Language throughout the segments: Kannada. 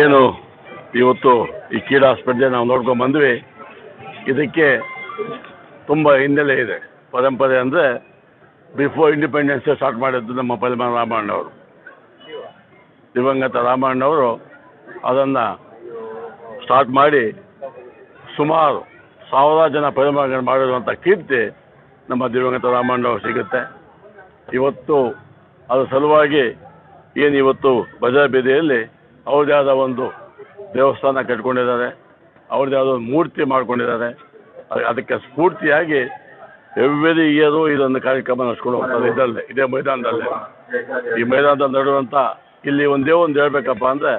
ಏನು ಇವತ್ತು ಈ ಕ್ರೀಡಾ ಸ್ಪರ್ಧೆ ನಾವು ನೋಡ್ಕೊಂಡು ಬಂದ್ವಿ. ಇದಕ್ಕೆ ತುಂಬ ಹಿನ್ನೆಲೆ ಇದೆ. ಪರಂಪರೆ ಅಂದರೆ ಬಿಫೋರ್ ಇಂಡಿಪೆಂಡೆನ್ಸ್ ಸ್ಟಾರ್ಟ್ ಮಾಡಿದ್ದು ನಮ್ಮ ಪಲ್ಮಾನ್ ರಾಮಣ್ಣವರು ದಿವಂಗತ ರಾಮಣ್ಣವರು ಅದನ್ನು ಸ್ಟಾರ್ಟ್ ಮಾಡಿ ಸುಮಾರು ಸಾವಿರಾರು ಜನ ಪರಿಮಾಣ ಮಾಡಿರುವಂಥ ಕೀರ್ತಿ ನಮ್ಮ ದಿವಂಗತ ರಾಮಣ್ಣವ್ರು ಸಿಗುತ್ತೆ. ಇವತ್ತು ಅದರ ಸಲುವಾಗಿ ಏನು ಇವತ್ತು ಬಜಾರ್ ಬೀದಿಯಲ್ಲಿ ಆದ ಒಂದು ದೇವಸ್ಥಾನ ಕಟ್ಕೊಂಡಿದ್ದಾರೆ ಅವ್ರದ್ದೇ ಆದ ಒಂದು ಮೂರ್ತಿ ಮಾಡ್ಕೊಂಡಿದ್ದಾರೆ. ಅದಕ್ಕೆ ಸ್ಫೂರ್ತಿಯಾಗಿ ಎವ್ರಿ ಇಯರು ಇದೊಂದು ಕಾರ್ಯಕ್ರಮ ನಡೆಸ್ಕೊಂಡು ಹೋಗ್ತಾರೆ ಇದಲ್ಲೇ ಇದೇ ಮೈದಾನದಲ್ಲೇ. ಈ ಮೈದಾನದಲ್ಲಿ ನಡುವಂಥ ಇಲ್ಲಿ ಒಂದೇ ಒಂದು ಹೇಳ್ಬೇಕಪ್ಪ ಅಂದರೆ,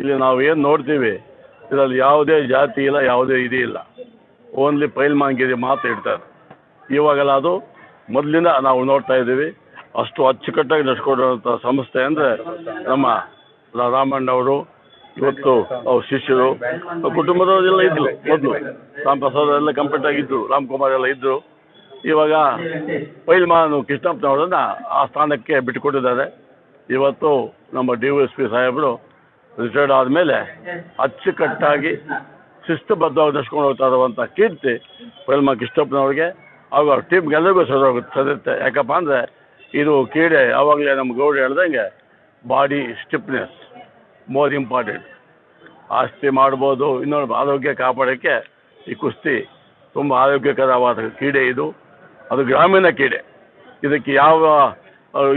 ಇಲ್ಲಿ ನಾವು ಏನು ನೋಡ್ತೀವಿ, ಇದರಲ್ಲಿ ಯಾವುದೇ ಜಾತಿ ಇಲ್ಲ, ಯಾವುದೇ ಇದು ಇಲ್ಲ. ಓನ್ಲಿ ಪೈಲ್ಮಾನ್ಗಿರಿ ಮಾತು ಇಡ್ತಾರೆ. ಇವಾಗೆಲ್ಲ ಅದು ಮೊದಲಿಂದ ನಾವು ನೋಡ್ತಾ ಇದ್ದೀವಿ. ಅಷ್ಟು ಅಚ್ಚುಕಟ್ಟಾಗಿ ನಡೆಸ್ಕೊಡುವಂಥ ಸಂಸ್ಥೆ ಅಂದರೆ ನಮ್ಮ ರಾಮಣ್ಣನವರು ಇವತ್ತು ಅವ್ರ ಶಿಷ್ಯರು ಕುಟುಂಬದವರೆಲ್ಲ ಇದ್ದರು ಮೊದಲು. ರಾಮ್ ಪ್ರಸಾದ್ ಎಲ್ಲ ಕಂಪ್ಲೀಟ್ ಆಗಿದ್ದರು ರಾಮ್ಕುಮಾರ್ ಎಲ್ಲ ಇದ್ದರು ಇವಾಗ ಪೈಲ್ಮಾನು ಕೃಷ್ಣಪ್ಪನವರನ್ನು ಆ ಸ್ಥಾನಕ್ಕೆ ಬಿಟ್ಟುಕೊಟ್ಟಿದ್ದಾರೆ. ಇವತ್ತು ನಮ್ಮ ಡಿ ಎಸ್ ಪಿ ಸಾಹೇಬರು ರಿಟೈರ್ಡ್ ಆದಮೇಲೆ ಅಚ್ಚುಕಟ್ಟಾಗಿ ಶಿಸ್ತುಬದ್ಧವಾಗಿ ನಡೆಸ್ಕೊಂಡು ಹೋಗ್ತಾ ಇರುವಂಥ ಕೀರ್ತಿ ಪೈಲ್ಮಾ ಕೃಷ್ಣಪ್ಪನವ್ರಿಗೆ, ಹಾಗೂ ಅವ್ರ ಟೀಮ್ಗೆಲ್ಲರಿಗೂ ಸದೋಗುತ್ತೆ ಸರಿಯುತ್ತೆ ಯಾಕಪ್ಪ ಅಂದರೆ ಇದು ಕ್ರೀಡೆ ಯಾವಾಗಲೇ ನಮ್ಮ ಗೌಡ ಹೇಳ್ದಂಗೆ ಬಾಡಿ ಸ್ಟಿಫ್ನೆಸ್ ಮೋರ್ ಇಂಪಾರ್ಟೆಂಟ್ ಆಸ್ತಿ ಮಾಡ್ಬೋದು, ಇನ್ನೊಂದು ಆರೋಗ್ಯ ಕಾಪಾಡೋಕ್ಕೆ ಈ ಕುಸ್ತಿ ತುಂಬ ಆರೋಗ್ಯಕರವಾದ ಕ್ರೀಡೆ ಇದು. ಅದು ಗ್ರಾಮೀಣ ಕ್ರೀಡೆ. ಇದಕ್ಕೆ ಯಾವ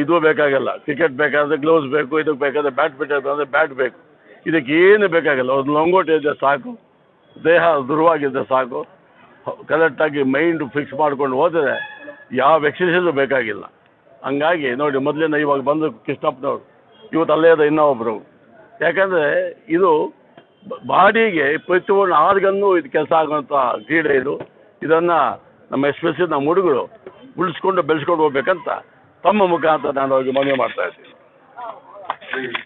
ಇದು ಬೇಕಾಗಲ್ಲ. ಕ್ರಿಕೆಟ್ ಬೇಕಾದ್ರೆ ಗ್ಲೌಸ್ ಬೇಕು, ಇದಕ್ಕೆ ಬೇಕಾದ್ರೆ ಬ್ಯಾಟ್ ಬೇಕಾದ್ರೆ ಬ್ಯಾಟ್ ಬೇಕು. ಇದಕ್ಕೆ ಏನು ಬೇಕಾಗಲ್ಲ. ಒಂದು ಲಂಗೋಟ್ ಇದ್ದರೆ ಸಾಕು, ದೇಹ ದೃಢವಾಗಿದ್ದರೆ ಸಾಕು. ಕರೆಕ್ಟಾಗಿ ಮೈಂಡ್ ಫಿಕ್ಸ್ ಮಾಡ್ಕೊಂಡು ಹೋದರೆ ಯಾವ ಎಕ್ಸಸೈಸು ಬೇಕಾಗಿಲ್ಲ. ಹಂಗಾಗಿ ನೋಡಿ, ಮೊದಲಿಂದ ಇವಾಗ ಬಂದು ಕೃಷ್ಣಪ್ಪನವ್ರು, ಇವತ್ತು ಅಲ್ಲೇ ಅದ ಇನ್ನೂ ಒಬ್ಬರು ಯಾಕಂದರೆ ಇದು ಬಾಡಿಗೆ ಪ್ರತಿಯೊಂದು ಆರ್ಗನ್ನು ಇದು ಕೆಲಸ ಆಗುವಂಥ ಕ್ರೀಡೆ ಇದು. ಇದನ್ನು ನಮ್ಮ ಎಸ್ಪೆಷಲಿ ನಮ್ಮ ಹುಡುಗರು ಉಳಿಸ್ಕೊಂಡು ಬೆಳೆಸ್ಕೊಂಡು ಹೋಗ್ಬೇಕಂತ ತಮ್ಮ ಮುಖಾಂತರ ನಾನು ಅವ್ರಿಗೆ ಮನವಿ ಮಾಡ್ತಾ ಇದ್ದೀನಿ.